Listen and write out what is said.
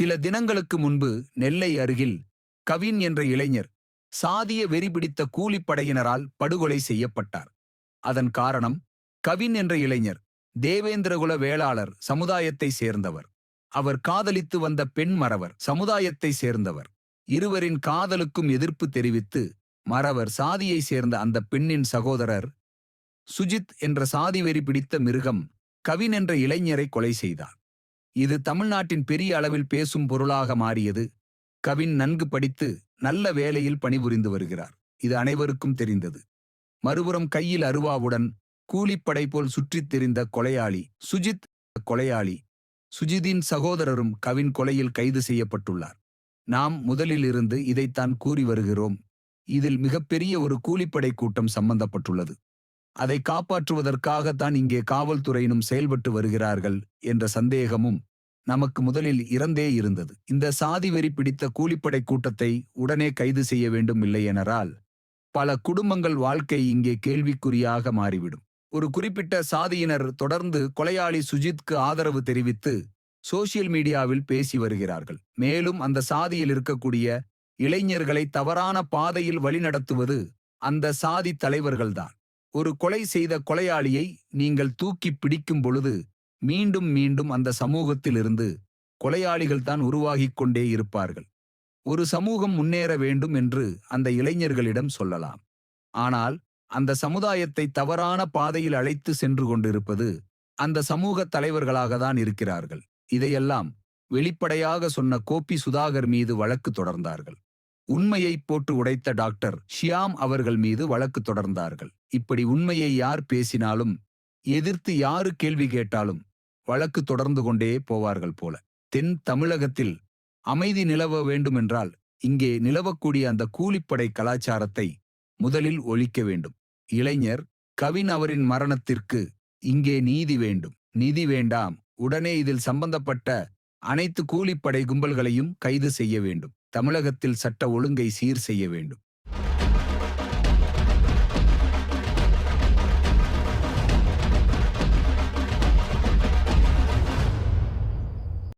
சில தினங்களுக்கு முன்பு நெல்லை அருகில் கவின் என்ற இளைஞர் சாதிய வெறி பிடித்த கூலிப்படையினரால் படுகொலை செய்யப்பட்டார். அதன் காரணம் கவின் என்ற இளைஞர் தேவேந்திரகுல வேளாளர் சமுதாயத்தை சேர்ந்தவர். அவர் காதலித்து வந்த பெண் மறவர் சமுதாயத்தை சேர்ந்தவர். இருவரின் காதலுக்கும் எதிர்ப்பு தெரிவித்து மறவர் சாதியை சேர்ந்த அந்த பெண்ணின் சகோதரர் சுஜித் என்ற சாதி வெறி பிடித்த மிருகம் கவின் என்ற இளைஞரை கொலை செய்தார். இது தமிழ்நாட்டின் பெரிய அளவில் பேசும் பொருளாக மாறியது. கவின் நன்கு படித்து நல்ல வேலையில் பணிபுரிந்து வருகிறார். இது அனைவருக்கும் தெரிந்தது. மறுபுறம் கையில் அருவாவுடன் கூலிப்படை போல் சுற்றித் திரிந்த கொலையாளி சுஜித் கொலையாளி சுஜிதின் சகோதரரும் கவின் கொலையில் கைது செய்யப்பட்டுள்ளார். நாம் முதலிலிருந்து இதைத்தான் கூறி வருகிறோம். இதில் மிகப்பெரிய ஒரு கூலிப்படை கூட்டம் சம்பந்தப்பட்டுள்ளது. அதை காப்பாற்றுவதற்காகத்தான் இங்கே காவல்துறையினும் செயல்பட்டு வருகிறார்கள் என்ற சந்தேகமும் நமக்கு முதலில் இறந்தே இருந்தது. இந்த சாதி வெறி பிடித்த கூலிப்படை கூட்டத்தை உடனே கைது செய்ய வேண்டும் இல்லையெனரால் பல குடும்பங்கள் வாழ்க்கை இங்கே கேள்விக்குறியாக மாறிவிடும். ஒரு குறிப்பிட்ட சாதியினர் தொடர்ந்து கொலையாளி சுஜித்க்கு ஆதரவு தெரிவித்து சோசியல் மீடியாவில் பேசி வருகிறார்கள். மேலும் அந்த சாதியில் இருக்கக்கூடிய இளைஞர்களை தவறான பாதையில் வழிநடத்துவது அந்த சாதி தலைவர்கள்தான். ஒரு கொலை செய்த கொலையாளியை நீங்கள் தூக்கி பிடிக்கும் பொழுது மீண்டும் மீண்டும் அந்த சமூகத்திலிருந்து கொலையாளிகள் தான் உருவாகிக் கொண்டே இருப்பார்கள். ஒரு சமூகம் முன்னேற வேண்டும் என்று அந்த இளைஞர்களிடம் சொல்லலாம். ஆனால் அந்த சமுதாயத்தை தவறான பாதையில் அழைத்து சென்று கொண்டிருப்பது அந்த சமூக தலைவர்களாக தான் இருக்கிறார்கள். இதையெல்லாம் வெளிப்படையாக சொன்ன கோபி சுதாகர் மீது வழக்கு தொடர்ந்தார்கள். உண்மையை போட்டு உடைத்த டாக்டர் ஷியாம் அவர்கள் மீது வழக்கு தொடர்ந்தார்கள். இப்படி உண்மையை யார் பேசினாலும் எதிர்த்து யாரு கேள்வி கேட்டாலும் வழக்கு தொடர்ந்து கொண்டே போவார்கள் போல. தென் தமிழகத்தில் அமைதி நிலவ வேண்டுமென்றால் இங்கே நிலவக்கூடிய அந்த கூலிப்படை கலாச்சாரத்தை முதலில் ஒழிக்க வேண்டும். இளைஞர் கவின் அவரின் மரணத்திற்கு இங்கே நீதி வேண்டும். நிதி வேண்டாம். உடனே இதில் சம்பந்தப்பட்ட அனைத்து கூலிப்படை கும்பல்களையும் கைது செய்ய வேண்டும். தமிழகத்தில் சட்ட ஒழுங்கை சீர் செய்ய வேண்டும்.